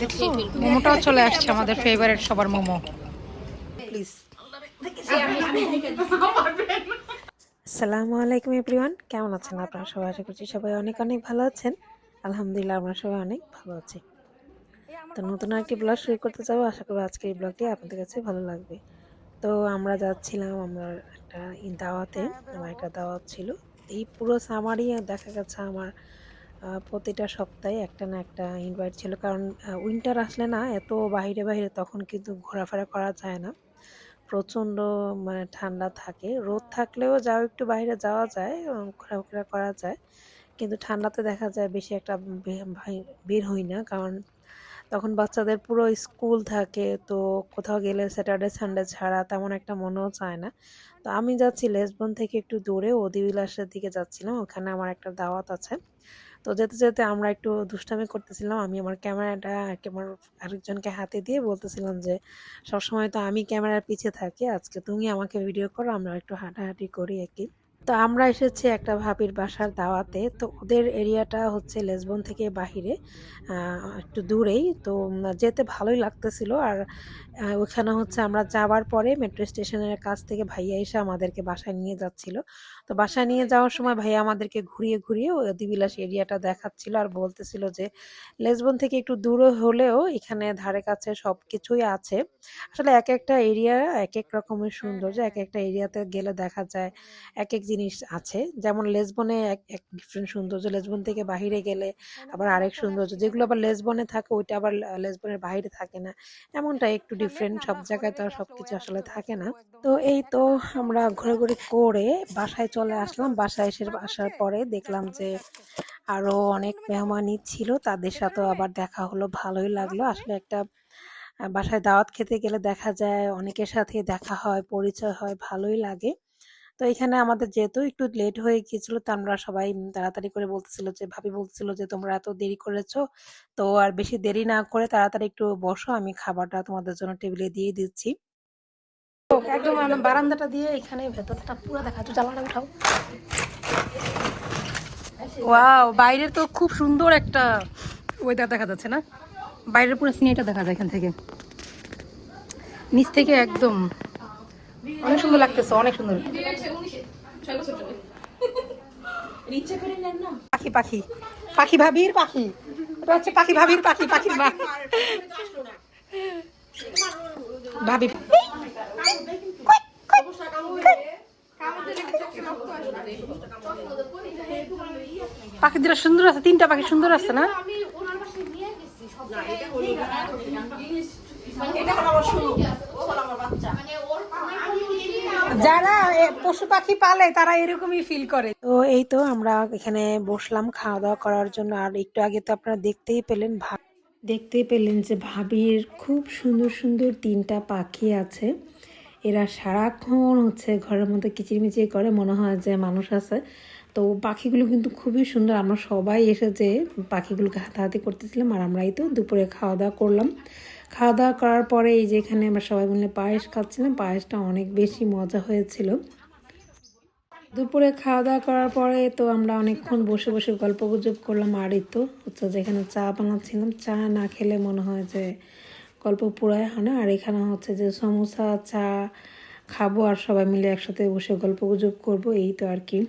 দেখছ মোমোটাও চলে আসছে আমাদের ফেভারিট সবার মোমো। প্লিজ আসসালামু আলাইকুম এভরিওয়ান কেমন আছেন আপনারা সবাই? আশা করছি সবাই অনেক অনেক ভালো আছেন। আলহামদুলিল্লাহ আমরা সবাই অনেক ভালো আছি। তো নতুন একটি ব্লগ শুরু করতে যাব। আশা করি আজকের এই ব্লগটি আপনাদের কাছে ভালো লাগবে। তো আমরা যাচ্ছিলাম আমরা একটা দাওয়াতে আমার একটা দাওয়াত ছিল। এই পুরো সামারই দেখা গেছে আমার প্রতিটা সপ্তাহে একটা না একটা ইনভাইট ছিল। কারণ উইন্টার আসলে না এত বাইরে বাইরে তখন কিন্তু ঘোরাফেরা করা যায় না। প্রচণ্ড মানে ঠান্ডা থাকে। রোদ থাকলেও যাও একটু বাইরে যাওয়া যায় ঘোরাফেরা করা যায়। কিন্তু ঠান্ডাতে দেখা যায় বেশি একটা বের হই না। কারণ, তখন বাচ্চাদের পুরো স্কুল থাকে। তো কোথাও গেলে স্যাটারডে সানডে ছাড়া তেমন একটা মনেও চায় না। তো আমি যাচ্ছি লেসবন থেকে একটু দূরে অদিবিলাসের দিকে যাচ্ছিলাম। ওখানে আমার একটা দাওয়াত আছে। তো যেতে যেতে আমরা একটু দুষ্টামি করতেছিলাম। আমি আমার ক্যামেরাটা আমার আরেকজনকে হাতে দিয়ে বলতেছিলাম যে, সবসময় তো আমি ক্যামেরার পিছে থাকি, আজকে তুমি আমাকে ভিডিও করো, আমরা একটু হাঁটাহাঁটি করি একই। তো আমরা এসেছি একটা ভাবির বাসার দাওয়াতে। তো ওদের এরিয়াটা হচ্ছে লেসবন থেকে বাহিরে একটু দূরেই। তো যেতে ভালোই লাগতেছিল। আর ওখানে হচ্ছে আমরা যাওয়ার পরে মেট্রো স্টেশনের কাছ থেকে ভাইয়া এসে আমাদেরকে বাসায় নিয়ে যাচ্ছিল। তো বাসায় নিয়ে যাওয়ার সময় ভাইয়া আমাদেরকে ঘুরিয়ে ঘুরিয়ে ওই অদিবিলাস এরিয়াটা দেখাচ্ছিল আর বলতেছিল যে লেসবন থেকে একটু দূরে হলেও এখানে ধারে কাছে সব কিছুই আছে। আসলে এক একটা এরিয়া এক এক রকমের সৌন্দর্য এক একটা এরিয়াতে গেলে দেখা যায় এক এক জিনিস আছে। যেমন লেসবনে এক এক ডিফারেন্ট সৌন্দর্য লেসবন থেকে বাইরে গেলে আবার আরেক সৌন্দর্য। যেগুলো আবার লেসবনে থাকে ওইটা আবার লেসবনের বাইরে থাকে না। এমনটা একটু ডিফারেন্ট সব জায়গায় তো আর সব কিছু আসলে থাকে না। তো এই তো আমরা ঘোরাঘুরি করে বাসায় চলে আসলাম বাসায় এসে আসার পরে দেখলাম যে আরও অনেক মেহমানই ছিল, তাদের সাথেও আবার দেখা হলো, ভালোই লাগল। আসলে একটা বাসায় দাওয়াত খেতে গেলে দেখা যায় অনেকের সাথে দেখা হয়, পরিচয় হয়, ভালোই লাগে। তো এখানে আমাদের যেহেতু একটু লেট হয়ে গিয়েছিল, তো আমরা সবাই তাড়াতাড়ি করে বলতেছিল যে, ভাবি বলতেছিল যে, তোমরা এত দেরি করেছ, তো আর বেশি দেরি না করে তাড়াতাড়ি একটু বসো, আমি খাবারটা তোমাদের জন্য টেবিলে দিয়ে দিচ্ছি। একদম আমার বারান্দাটা দিয়ে এখানে ভেতরটা পুরো দেখা যাচ্ছে। জ্বালাটা উঠাও। ওয়াও বাইরের তো খুব সুন্দর একটা ওয়েদার দেখা যাচ্ছে না? বাইরের পুরো সিনেটা দেখা যায় এখান থেকে। নিচ থেকে একদম অনেক সুন্দর লাগতেছে অনেক সুন্দর। পাখি পাখি। পাখি ভাবির পাখি। এটা হচ্ছে পাখি ভাবির পাখি পাখির মা। ভাবি পাখি সুন্দর আছে, তিনটা পাখি সুন্দর আছে না? যারা পশু পাখি পালে, তারা এরকমই ফিল করে। তো এই তো আমরা এখানে বসলাম খাওয়া দাওয়া করার জন্য, আর একটু আগে তো আপনারা দেখতেই পেলেন দেখতেই পেলেন যে ভাবির খুব সুন্দর সুন্দর তিনটা পাখি আছে। এরা সারাক্ষণ হচ্ছে ঘরের মধ্যে কিচিরমিচির করে, মনে হয় যে মানুষ আছে। তো পাখিগুলো কিন্তু খুবই সুন্দর। আমরা সবাই এসে যে পাখিগুলোকে হাতাহাতি করতেছিলাম আর আমরা এই তো দুপুরে খাওয়া দাওয়া করলাম। খাওয়া দাওয়া করার পরে এই যে এখানে আমরা সবাই মিলে পায়েস খাচ্ছিলাম। পায়েসটা অনেক বেশি মজা হয়েছিল। দুপুরে খাওয়া দাওয়া করার পরে তো আমরা অনেকক্ষণ বসে বসে গল্প গুজব করলাম। আর তো হচ্ছে যেখানে চা বানাচ্ছিলাম। চা না খেলে মনে হয় যে গল্প পুরায় হয় না। আর এখানে হচ্ছে যে সমোসা চা খাব আর সবাই মিলে একসাথে বসে গল্প গুজব করব এই তো আর কি।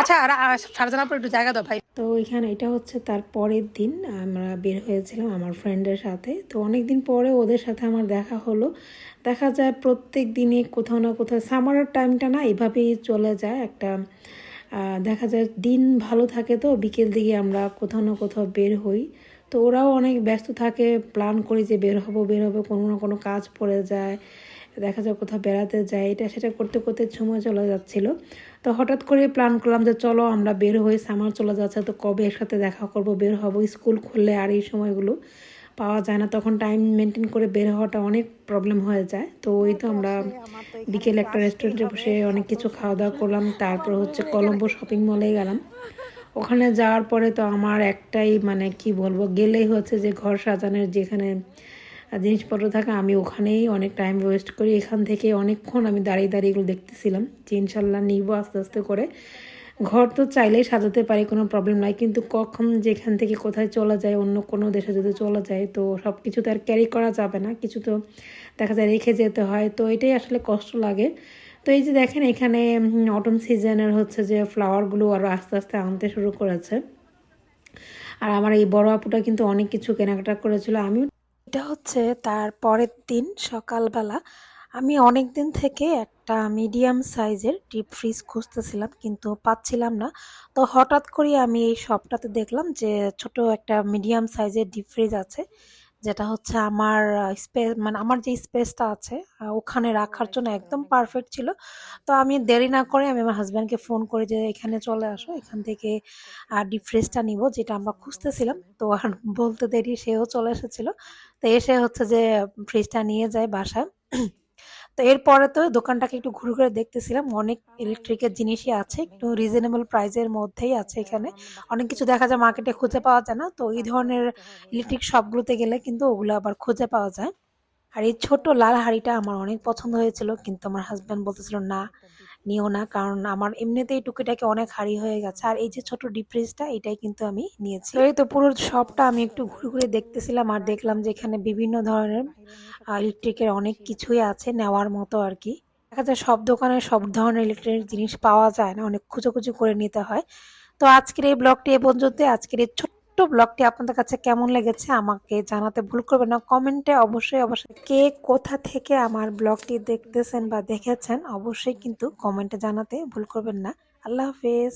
আচ্ছা আর আর পর একটু জায়গা দাও ভাই। তো এখানে এটা হচ্ছে তার পরের দিন আমরা বের হয়েছিলাম আমার ফ্রেন্ডের সাথে। তো অনেক দিন পরে ওদের সাথে আমার দেখা হলো। দেখা যায় প্রত্যেক দিনে কোথাও না কোথাও সামারের টাইমটা না এভাবেই চলে যায়। একটা দেখা যায় দিন ভালো থাকে তো, বিকেল দিকে আমরা কোথাও না কোথাও বের হই। তো ওরাও অনেক ব্যস্ত থাকে প্ল্যান করি যে বের হব বের হব, কোনো না কোনো কাজ পড়ে যায়, দেখা যায় কোথাও বেড়াতে যাই এটা সেটা করতে করতে সময় চলে যাচ্ছিল। তো হঠাৎ করে প্ল্যান করলাম যে চলো আমরা বের হই সামার চলে যাচ্ছে, তো কবে একসাথে দেখা করব, বের হব স্কুল খুললে আর এই সময়গুলো। পাওয়া যায় না তখন টাইম মেনটেন করে বের হওয়াটা অনেক প্রবলেম হয়ে যায়। তো ওই তো আমরা বিকেলে একটা রেস্টুরেন্টে বসে অনেক কিছু খাওয়া দাওয়া করলাম তারপর হচ্ছে কলম্বো শপিং মলে গেলাম। ওখানে যাওয়ার পরে তো আমার একটাই মানে কি বলব গেলেই হচ্ছে যে ঘর সাজানোর যেখানে জিনিসপত্র থাকে আমি ওখানেই অনেক টাইম ওয়েস্ট করি। এখান থেকে অনেকক্ষণ আমি দাঁড়িয়ে দাঁড়িয়ে এগুলো দেখতেছিলাম। যে ইনশাল্লাহ নিব আস্তে আস্তে করে। ঘর তো চাইলেই সাজাতে পারি, কোনো প্রবলেম নাই। কিন্তু কখন যেখান থেকে কোথায় চলা যায়, অন্য কোনো দেশে যদি চলা যায়, তো সব কিছু তো আর ক্যারি করা যাবে না। কিছু তো দেখা যায় রেখে যেতে হয়। তো এটাই আসলে কষ্ট লাগে। তো এই যে দেখেন এখানে অটম সিজনের হচ্ছে যে ফ্লাওয়ারগুলো আরও আস্তে আস্তে আনতে শুরু করেছে। আর আমার এই বড় আপুটা কিন্তু অনেক কিছু কেনাকাটা করেছিল। আমিও এটা হচ্ছে তার পরের দিন সকালবেলা আমি অনেক দিন থেকে একটা মিডিয়াম সাইজের ডিপ ফ্রিজ খুঁজতেছিলাম, কিন্তু পাচ্ছিলাম না। তো হঠাৎ করে আমি এই শপটাতে দেখলাম যে ছোট একটা মিডিয়াম সাইজের ডিপ ফ্রিজ আছে, যেটা হচ্ছে আমার স্পেস মানে আমার যে স্পেসটা আছে ওখানে রাখার জন্য একদম পারফেক্ট ছিল। তো আমি দেরি না করে আমি আমার হাজব্যান্ডকে ফোন করে যে, এখানে চলে আসো, এখান থেকে ডিপ ফ্রিজটা নিব, যেটা আমরা খুঁজতেছিলাম। তো আর বলতে দেরি, সেও চলে এসেছিল। তো এসে হচ্ছে যে ফ্রিজটা নিয়ে যায় বাসায়। তো এরপরে তো দোকানটাকে একটু ঘুরে ঘুরে দেখতেছিলাম। অনেক ইলেকট্রিকের জিনিসই আছে, একটু রিজনেবল প্রাইসের মধ্যেই আছে এখানে। অনেক কিছু দেখা যায় মার্কেটে খুঁজে পাওয়া যায় না। তো এই ধরনের ইলেকট্রিক শপগুলোতে গেলে কিন্তু ওগুলো আবার খুঁজে পাওয়া যায়। আর এই ছোট লাল হাড়িটা আমার অনেক পছন্দ হয়েছিল, কিন্তু আমার হাজব্যান্ড বলতেছিল, না নিও না, কারণ আমার এমনিতেই টুকিটাকে অনেক হাঁড়ি হয়ে গেছে। আর এই যে ছোট ডিপ ফ্রিজটা এটাই কিন্তু আমি নিয়েছি। এই তো পুরো শপটা আমি একটু ঘুরে ঘুরে দেখতেছিলাম আর দেখলাম যে এখানে বিভিন্ন ধরনের ইলেকট্রিকের অনেক কিছুই আছে নেওয়ার মতো আর কি। দেখা যায় সব দোকানে সব ধরনের ইলেকট্রিক জিনিস পাওয়া যায় না, অনেক খুঁজোখুচি করে নিতে হয়। তো আজকের এই ব্লগটি এ পর্যন্ত আজকের এই ছোট্ট ব্লগটি আপনাদের কাছে কেমন লেগেছে আমাকে জানাতে ভুল করবেন না। কমেন্টে অবশ্যই অবশ্যই কে কোথা থেকে আমার ব্লগটি দেখতেছেন বা দেখেছেন অবশ্যই কিন্তু কমেন্টে জানাতে ভুল করবেন না। আল্লাহ হাফেজ।